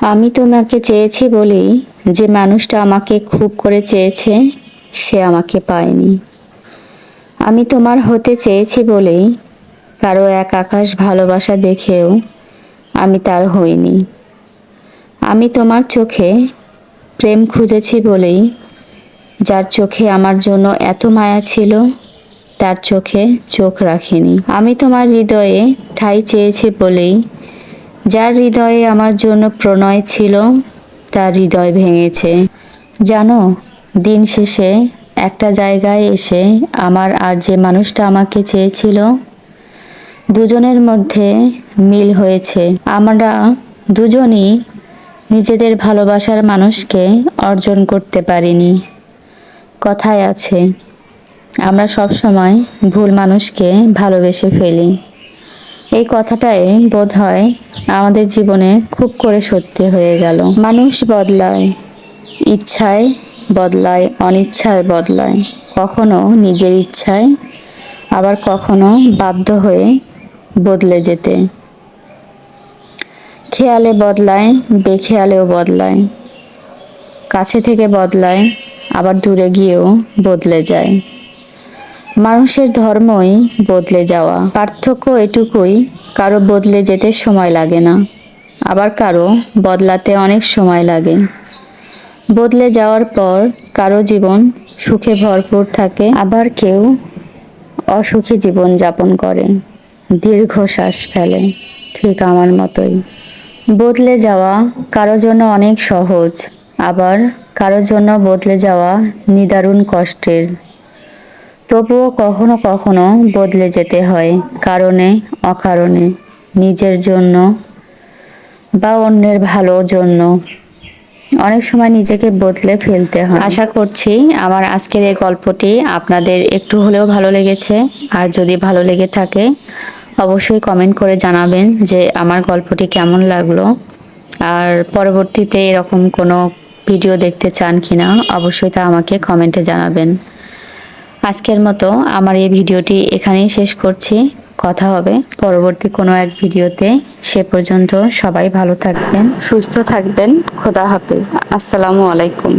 আমি তোমাকে চেয়েছি বলেই যে মানুষটা আমাকে খুব করে চেয়েছে, সে আমাকে পায়নি। আমি তোমার হতে চেয়েছি বলেই কারও এক আকাশ ভালোবাসা দেখেও আমি তার হইনি। আমি তোমার চোখে প্রেম খুঁজেছি বলেই যার চোখে আমার জন্য এত মায়া ছিল, তার চোখে চোখ রাখিনি। আমি তোমার হৃদয়ে ঠাই চেয়েছি বলেই যার হৃদয়ে আমার জন্য প্রণয় ছিল, তার হৃদয় ভেঙেছে। জানো, দিন শেষে একটা জায়গায় এসে আমার আর যে মানুষটা আমাকে চেয়েছিল, দুজনের মধ্যে মিল হয়েছে। আমরা দুজনই নিজেদের ভালোবাসার মানুষকে অর্জন করতে পারিনি। কথায় আছে, আমরা সব সময় ভুল মানুষকে ভালোবেসে ফেলি। এই কথাটাই বোধ হয় আমাদের জীবনে খুব করে সত্যি হয়ে গেল। মানুষ বদলায়, ইচ্ছায় বদলায়, অনিচ্ছায় বদলায়। কখনো নিজের ইচ্ছায়, আবার কখনো বাধ্য হয়ে বদলে যেতে। খেয়ালে বদলায়, বেখেয়ালেও বদলায়। কাছে থেকে বদলায়, আবার দূরে গিয়েও বদলে যায়। মানুষের ধর্মই বদলে যাওয়া। পার্থক্য এটুকুই, কারও বদলে যেতে সময় লাগে না। আবার কারও বদলাতে অনেক সময় লাগে। বদলে যাওয়ার পর কারও জীবন সুখে ভরপুর থাকে, আবার কেউ অসুখী জীবন যাপন করে। দীর্ঘশ্বাস ফেলে, ঠিক আমার মতোই। বদলে যাওয়া কারও জন্য অনেক সহজ, আবার কারও জন্য বদলে যাওয়া নিদারুণ কষ্টের। তবুও কখনো কখনো বদলে যেতে হয়, কারণে, অকারণে, নিজের জন্য বা অন্যের ভালো জন্য। অনেক সময় নিজেকে বদলে ফেলতে হয়। আশা করছি আমার আজকের এই গল্পটি আপনাদের একটু হলেও ভালো লেগেছে। আর যদি ভালো লেগে থাকে, অবশ্যই কমেন্ট করে জানাবেন যে আমার গল্পটি কেমন লাগল। আর পরবর্তীতে এরকম কোনো ভিডিও দেখতে চান কিনা, অবশ্যই তা আমাকে কমেন্টে জানাবেন। আজকের মতো আমার এই ভিডিওটি এখানেই শেষ করছি। কথা হবে পরবর্তী কোনো এক ভিডিওতে। সে পর্যন্ত সবাই ভালো থাকবেন, সুস্থ থাকবেন। খোদা হাফেজ। আসসালামু আলাইকুম।